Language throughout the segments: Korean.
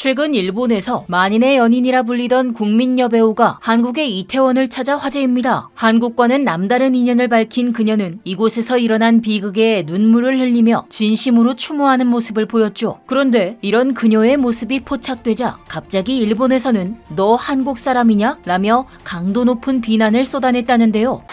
최근 일본에서 만인의 연인이라 불리던 국민 여배우가 한국의 이태원을 찾아 화제입니다. 한국과는 남다른 인연을 밝힌 그녀는 이곳에서 일어난 비극에 눈물을 흘리며 진심으로 추모하는 모습을 보였죠. 그런데 이런 그녀의 모습이 포착되자 갑자기 일본에서는 너 한국 사람이냐? 라며 강도 높은 비난을 쏟아냈다는데요.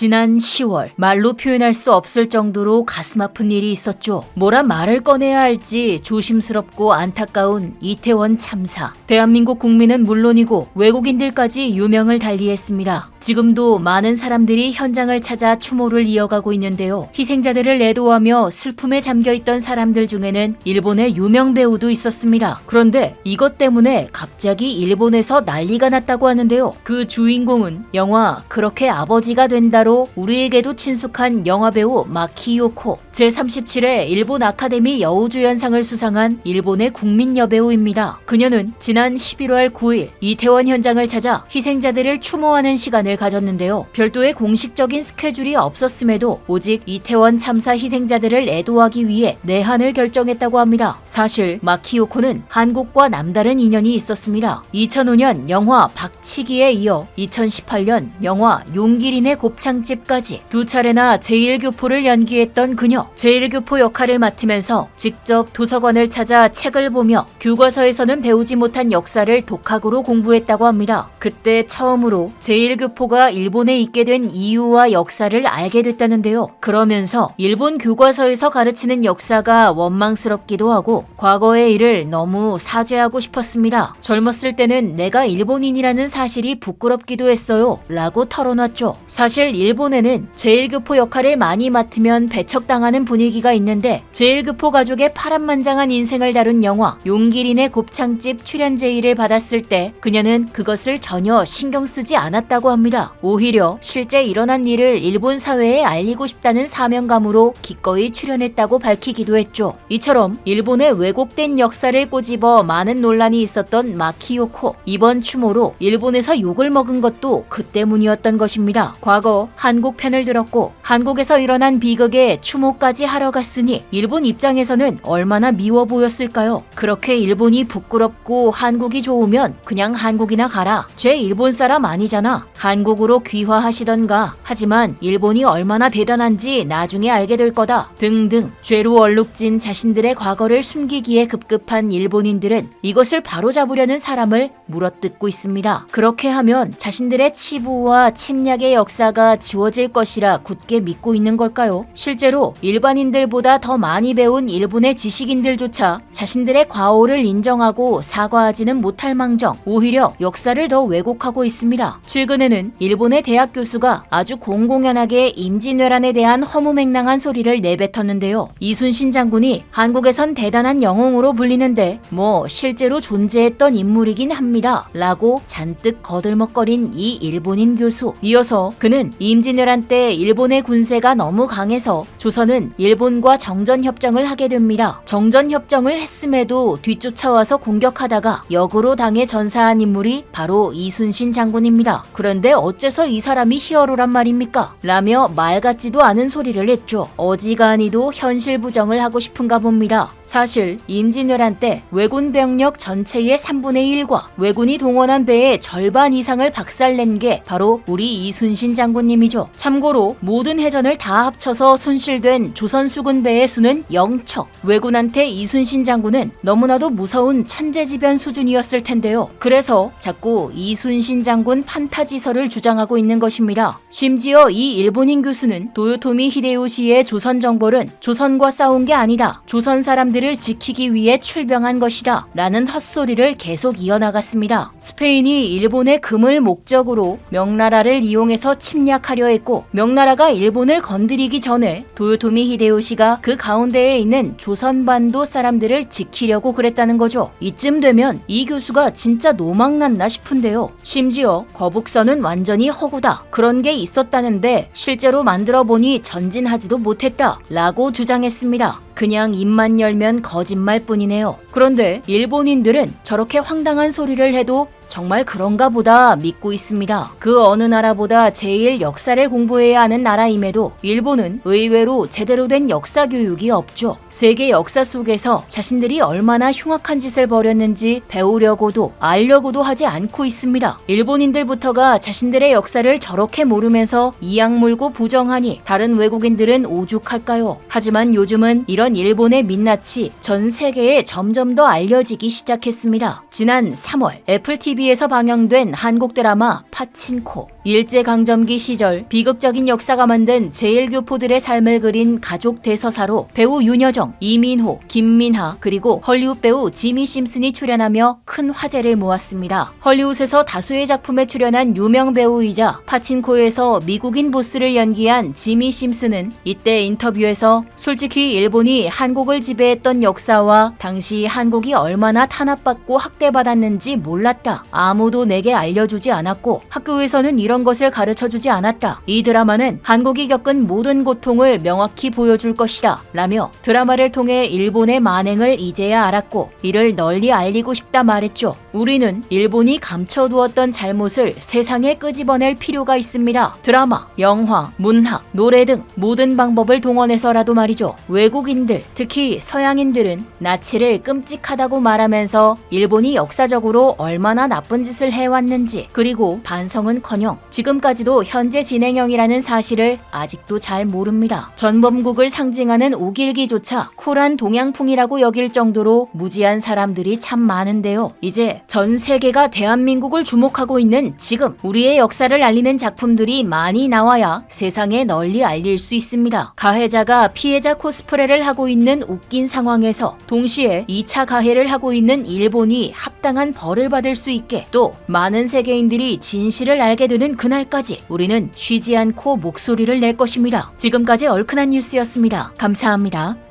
지난 10월 말로 표현할 수 없을 정도로 가슴 아픈 일이 있었죠. 뭐라 말을 꺼내야 할지 조심스럽고 안타까운 이태원 참사. 대한민국 국민은 물론이고 외국인들까지 유명을 달리했습니다. 지금도 많은 사람들이 현장을 찾아 추모를 이어가고 있는데요. 희생자들을 애도하며 슬픔에 잠겨 있던 사람들 중에는 일본의 유명 배우도 있었습니다. 그런데 이것 때문에 갑자기 일본에서 난리가 났다고 하는데요. 그 주인공은 영화 그렇게 아버지가 된다로 우리에게도 친숙한 영화 배우 마키요코 제37회 일본 아카데미 여우주연상을 수상한 일본의 국민 여배우입니다. 그녀는 지난 11월 9일 이태원 현장을 찾아 희생자들을 추모하는 시간을 가졌는데요. 별도의 공식적인 스케줄이 없었음에도 오직 이태원 참사 희생자들을 애도하기 위해 내한을 결정했다고 합니다. 사실 마키요코는 한국과 남다른 인연이 있었습니다. 2005년 영화 박치기에 이어 2018년 영화 용기린의 곱창집까지 두 차례나 제1교포를 연기했던 그녀. 제1교포 역할을 맡으면서 직접 도서관을 찾아 책을 보며 교과서에서는 배우지 못한 역사를 독학으로 공부했다고 합니다. 그때 처음으로 제1교포 가 일본에 있게 된 이유와 역사를 알게 됐다는데요. 그러면서 일본 교과서에서 가르치는 역사가 원망스럽기도 하고 과거의 일을 너무 사죄하고 싶었습니다. 젊었을 때는 내가 일본인이라는 사실이 부끄럽기도 했어요. 라고 털어놨죠. 사실 일본에는 제1교포 역할을 많이 맡으면 배척당하는 분위기가 있는데 제1교포 가족의 파란만장한 인생을 다룬 영화 용기린의 곱창집 출연 제의를 받았을 때 그녀는 그것을 전혀 신경 쓰지 않았다고 합니다. 오히려 실제 일어난 일을 일본 사회에 알리고 싶다는 사명감으로 기꺼이 출연했다고 밝히기도 했죠. 이처럼 일본의 왜곡된 역사를 꼬집어 많은 논란이 있었던 마키요코. 이번 추모로 일본에서 욕을 먹은 것도 그 때문이었던 것입니다. 과거 한국 편을 들었고 한국에서 일어난 비극에 추모까지 하러 갔으니 일본 입장에서는 얼마나 미워 보였을까요? 그렇게 일본이 부끄럽고 한국이 좋으면 그냥 한국이나 가라. 쟤 일본 사람 아니잖아. 한 국으로 귀화하시던가. 하지만 일본이 얼마나 대단한지 나중에 알게 될 거다. 등등 죄로 얼룩진 자신들의 과거를 숨기기에 급급한 일본인들은 이것을 바로잡으려는 사람을 물어뜯고 있습니다. 그렇게 하면 자신들의 치부와 침략의 역사가 지워질 것이라 굳게 믿고 있는 걸까요? 실제로 일반인들보다 더 많이 배운 일본의 지식인들조차 자신들의 과오를 인정하고 사과하지는 못할 망정 오히려 역사를 더 왜곡하고 있습니다. 최근에는 일본의 대학 교수가 아주 공공연하게 임진왜란에 대한 허무맹랑한 소리를 내뱉었는데요. 이순신 장군이 한국에선 대단한 영웅으로 불리는데 뭐 실제로 존재했던 인물이긴 합니다. 라고 잔뜩 거들먹거린 이 일본인 교수. 이어서 그는 임진왜란 때 일본의 군세가 너무 강해서 조선은 일본과 정전협정을 하게 됩니다. 정전협정을 했음에도 뒤쫓아와서 공격하다가 역으로 당해 전사한 인물이 바로 이순신 장군입니다. 그런데 어째서 이 사람이 히어로란 말입니까? 라며 말 같지도 않은 소리를 했죠. 어지간히도 현실 부정을 하고 싶은가 봅니다. 사실 임진왜란 때 왜군 병력 전체의 3분의 1과 왜군이 동원한 배의 절반 이상을 박살낸 게 바로 우리 이순신 장군님이죠. 참고로 모든 해전을 다 합쳐서 손실된 조선 수군 배의 수는 0척. 왜군한테 이순신 장군은 너무나도 무서운 천재지변 수준이었을 텐데요. 그래서 자꾸 이순신 장군 판타지설을 주장하고 있는 것입니다. 심지어 이 일본인 교수는 도요토미 히데요시의 조선 정벌은 조선과 싸운 게 아니다. 조선 사람들을 지키기 위해 출병한 것이다. 라는 헛소리를 계속 이어나갔습니다. 스페인이 일본의 금을 목적으로 명나라를 이용해서 침략하려 했고 명나라가 일본을 건드리기 전에 도요토미 히데요시가 그 가운데에 있는 조선반도 사람들을 지키려고 그랬다는 거죠. 이쯤 되면 이 교수가 진짜 노망났나 싶은데요. 심지어 거북선은 완 전히 허구다. 그런 게 있었다는데 실제로 만들어 보니 전진하지도 못했다. 라고 주장했습니다. 그냥 입만 열면 거짓말 뿐이네요. 그런데 일본인들은 저렇게 황당한 소리를 해도 정말 그런가 보다 믿고 있습니다. 그 어느 나라보다 제일 역사를 공부해야 하는 나라임에도 일본은 의외로 제대로 된 역사 교육이 없죠. 세계 역사 속에서 자신들이 얼마나 흉악한 짓을 벌였는지 배우려고도 알려고도 하지 않고 있습니다. 일본인들부터가 자신들의 역사를 저렇게 모르면서 이악 물고 부정하니 다른 외국인들은 오죽할까요? 하지만 요즘은 이런 일본의 민낯이 전 세계에 점점 더 알려지기 시작했습니다. 지난 3월 애플 TV 에서 방영된 한국 드라마 파친코 일제강점기 시절 비극적인 역사가 만든 제일교포들의 삶을 그린 가족 대서사로 배우 윤여정, 이민호, 김민하 그리고 헐리우드 배우 지미 심슨이 출연하며 큰 화제를 모았습니다. 헐리우드에서 다수의 작품에 출연한 유명 배우이자 파친코에서 미국인 보스를 연기한 지미 심슨은 이때 인터뷰에서 솔직히 일본이 한국을 지배했던 역사와 당시 한국이 얼마나 탄압받고 학대받았는지 몰랐다. 아무도 내게 알려주지 않았고 학교에서는 이런 것을 가르쳐 주지 않았다. 이 드라마는 한국이 겪은 모든 고통을 명확히 보여줄 것이다. 라며 드라마를 통해 일본의 만행을 이제야 알았고 이를 널리 알리고 싶다 말했죠. 우리는 일본이 감춰두었던 잘못을 세상에 끄집어낼 필요가 있습니다. 드라마, 영화, 문학, 노래 등 모든 방법을 동원해서라도 말이죠. 외국인들, 특히 서양인들은 나치를 끔찍하다고 말하면서 일본이 역사적으로 얼마나 나쁜 짓을 해왔는지 그리고 반성은커녕 지금까지도 현재 진행형이라는 사실을 아직도 잘 모릅니다. 전범국을 상징하는 우길기조차 쿨한 동양풍이라고 여길 정도로 무지한 사람들이 참 많은데요. 이제 전 세계가 대한민국을 주목하고 있는 지금 우리의 역사를 알리는 작품들이 많이 나와야 세상에 널리 알릴 수 있습니다. 가해자가 피해자 코스프레를 하고 있는 웃긴 상황에서 동시에 2차 가해를 하고 있는 일본이 합당한 벌을 받을 수 있게 또 많은 세계인들이 진실을 알게 되는 그날까지 우리는 쉬지 않고 목소리를 낼 것입니다. 지금까지 얼큰한 뉴스였습니다. 감사합니다.